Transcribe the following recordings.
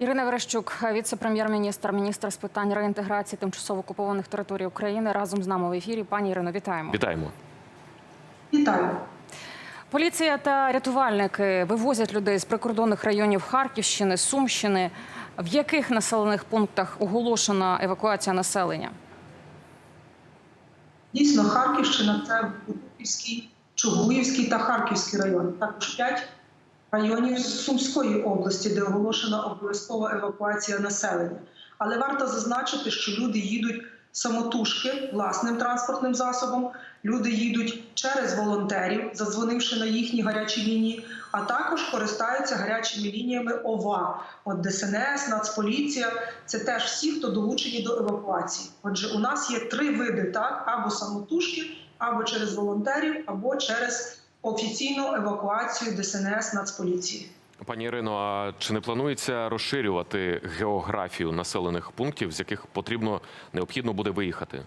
Ірина Верещук, віце-прем'єр-міністр, міністр з питань реінтеграції тимчасово окупованих територій України, разом з нами в ефірі. Пані Ірино, вітаємо. Вітаємо. Вітаю. Поліція та рятувальники вивозять людей з прикордонних районів Харківщини, Сумщини. В яких населених пунктах оголошена евакуація населення? Дійсно, Харківщина це Бутівський, Чугуївський та Харківський район. Також п'ять районів Сумської області, де оголошена обов'язкова евакуація населення. Але варто зазначити, що люди їдуть самотужки власним транспортним засобом. Люди їдуть через волонтерів, задзвонивши на їхні гарячі лінії, а також користаються гарячими лініями ОВА, от ДСНС, Нацполіція. Це теж всі, хто долучені до евакуації. Отже, у нас є три види: так або самотужки, або через волонтерів, або через офіційну евакуацію ДСНС Нацполіції. Пані Ірино, а чи не планується розширювати географію населених пунктів, з яких потрібно необхідно буде виїхати?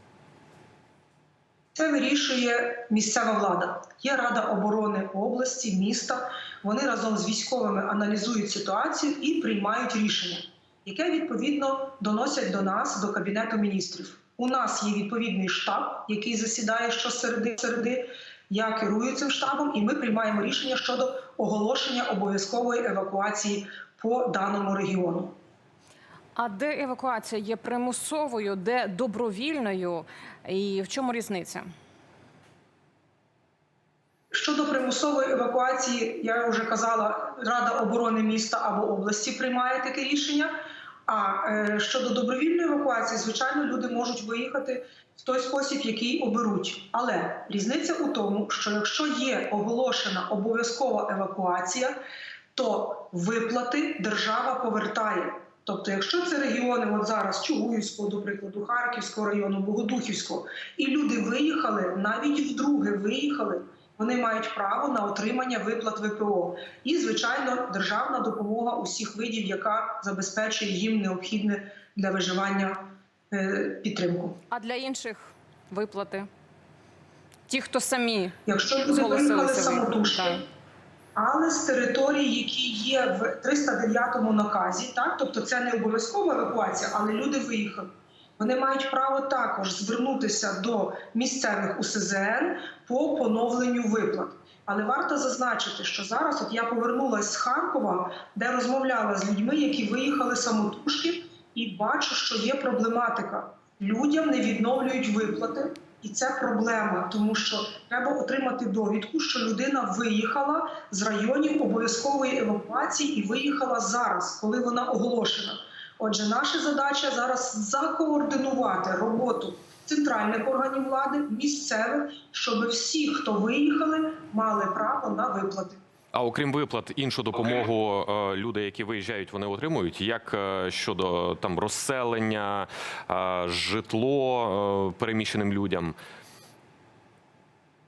Це вирішує місцева влада. Є Рада оборони області, міста. Вони разом з військовими аналізують ситуацію і приймають рішення, яке відповідно доносять до нас, до кабінету міністрів. У нас є відповідний штаб, який засідає щосереди. середи. Я керую цим штабом, і ми приймаємо рішення щодо оголошення обов'язкової евакуації по даному регіону. А де евакуація є примусовою, де добровільною, і в чому різниця? Щодо примусової евакуації, я вже казала, Рада оборони міста або області приймає таке рішення. А е, щодо добровільної евакуації, звичайно, люди можуть виїхати в той спосіб, який оберуть. Але різниця у тому, що якщо є оголошена обов'язкова евакуація, то виплати держава повертає. Тобто, якщо це регіони, от зараз Чугуївського, до прикладу, Харківського району, Богодухівського, і люди виїхали, навіть вдруге виїхали, вони мають право на отримання виплат ВПО. І, звичайно, державна допомога усіх видів, яка забезпечує їм необхідне для виживання е, підтримку. А для інших виплати? Ті, хто самі Якщо люди виїхали самотужки, Так. але з територій, які є в 309 наказі, так тобто це не обов'язкова евакуація, але люди виїхали. Вони мають право також звернутися до місцевих УСЗН по поновленню виплат. Але варто зазначити, що зараз от я повернулася з Харкова, де розмовляла з людьми, які виїхали самотужки, і бачу, що є проблематика. Людям не відновлюють виплати, і це проблема, тому що треба отримати довідку, що людина виїхала з районів обов'язкової евакуації і виїхала зараз, коли вона оголошена. Отже, наша задача зараз закоординувати роботу центральних органів влади, місцевих, щоб всі, хто виїхали, мали право на виплати. А окрім виплат, іншу допомогу е, люди, які виїжджають, вони отримують. Як е, щодо там розселення, е, житло переміщеним людям?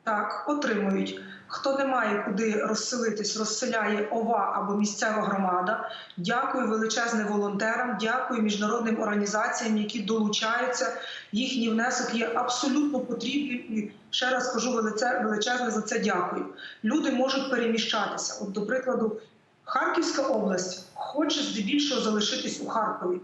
Так, отримують. Хто не має куди розселитись, розселяє ОВА або місцева громада. Дякую величезним волонтерам, дякую міжнародним організаціям, які долучаються. Їхній внесок є абсолютно потрібним. І ще раз кажу величезне за це дякую. Люди можуть переміщатися. От, до прикладу, Харківська область хоче здебільшого залишитись у Харкові.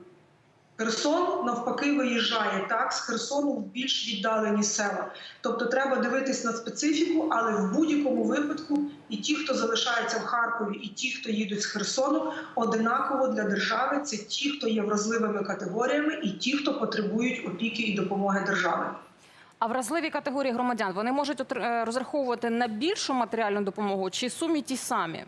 Херсон навпаки виїжджає так з Херсону в більш віддалені села. Тобто треба дивитись на специфіку, але в будь-якому випадку і ті, хто залишається в Харкові, і ті, хто їдуть з Херсону, одинаково для держави це ті, хто є вразливими категоріями, і ті, хто потребують опіки і допомоги держави. А вразливі категорії громадян вони можуть е, розраховувати на більшу матеріальну допомогу чи сумі ті самі?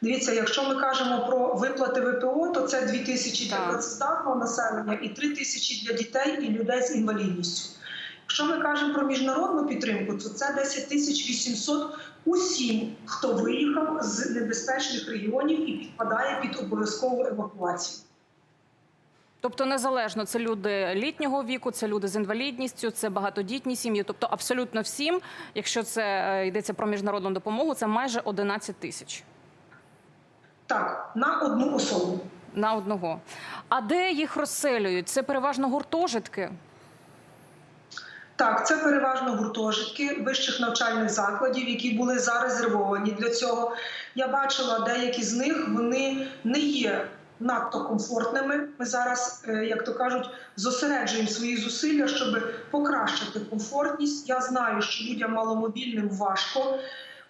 Дивіться, якщо ми кажемо про виплати ВПО, то це 2 тисячі для працездатного населення і 3 тисячі для дітей і людей з інвалідністю. Якщо ми кажемо про міжнародну підтримку, то це 10 тисяч 800 усім, хто виїхав з небезпечних регіонів і підпадає під обов'язкову евакуацію. Тобто незалежно це люди літнього віку, це люди з інвалідністю, це багатодітні сім'ї. Тобто абсолютно всім, якщо це е, йдеться про міжнародну допомогу, це майже 11 тисяч Так, на одну особу. на одного. А де їх розселюють? Це переважно гуртожитки. Так, це переважно гуртожитки вищих навчальних закладів, які були зарезервовані для цього. Я бачила деякі з них, вони не є надто комфортними. Ми зараз, е, як то кажуть, зосереджуємо свої зусилля, щоб покращити комфортність. Я знаю, що людям маломобільним важко.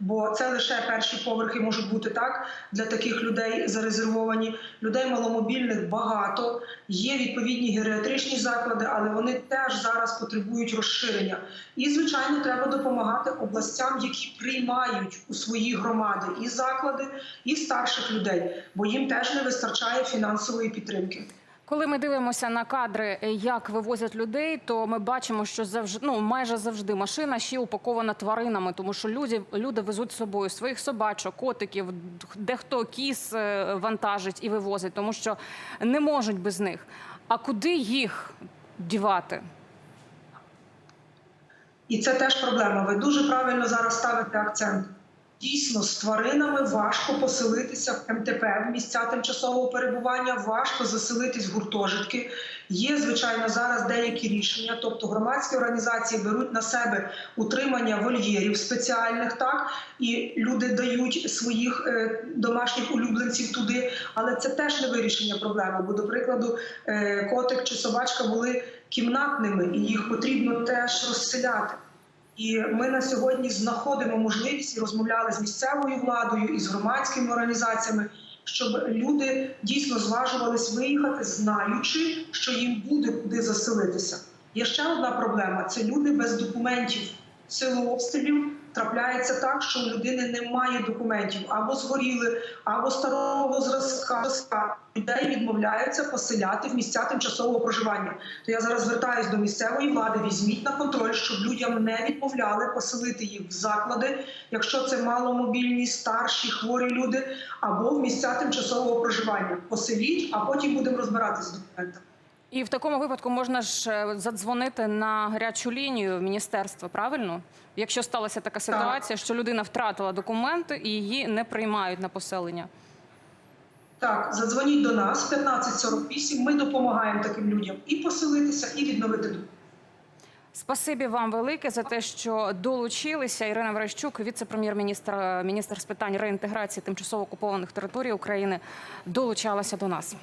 Бо це лише перші поверхи можуть бути так для таких людей зарезервовані. Людей маломобільних багато. Є відповідні геріатричні заклади, але вони теж зараз потребують розширення. І звичайно, треба допомагати областям, які приймають у свої громади і заклади, і старших людей, бо їм теж не вистачає фінансової підтримки. Коли ми дивимося на кадри, е, як вивозять людей, то ми бачимо, що завжди ну майже завжди машина ще упакована тваринами, тому що люди, люди везуть з собою своїх собачок, котиків, дехто кіз е, вантажить і вивозить, тому що не можуть без них. А куди їх дівати? І це теж проблема. Ви дуже правильно зараз ставите акцент. Дійсно, з тваринами важко поселитися в МТП в місця тимчасового перебування, важко заселитись в гуртожитки. Є, звичайно, зараз деякі рішення, тобто громадські організації беруть на себе утримання вольєрів спеціальних, так і люди дають своїх е, домашніх улюбленців туди. Але це теж не вирішення проблеми. Бо, до прикладу, е, котик чи собачка були кімнатними, і їх потрібно теж розселяти. І ми на сьогодні знаходимо можливість і розмовляли з місцевою владою і з громадськими організаціями, щоб люди дійсно зважувались виїхати, знаючи, що їм буде куди заселитися. Є ще одна проблема: це люди без документів. Силу обстрілів трапляється так, що у людини немає документів або згоріли, або старого зразка. Людей відмовляються поселяти в місця тимчасового проживання. То я зараз звертаюся до місцевої влади. Візьміть на контроль, щоб людям не відмовляли поселити їх в заклади, якщо це маломобільні, старші, хворі люди, або в місця тимчасового проживання. Поселіть, а потім будемо розбиратися з документами. І в такому випадку можна ж е, задзвонити на гарячу лінію міністерства, правильно? Якщо сталася така ситуація, що людина втратила документи і її не приймають на поселення. Так, задзвоніть до нас 1548, Ми допомагаємо таким людям і поселитися, і відновити дух. Спасибі вам велике за те, що долучилися. Ірина Верещук, віце-прем'єр-міністр міністр з питань реінтеграції тимчасово окупованих територій України, долучалася до нас.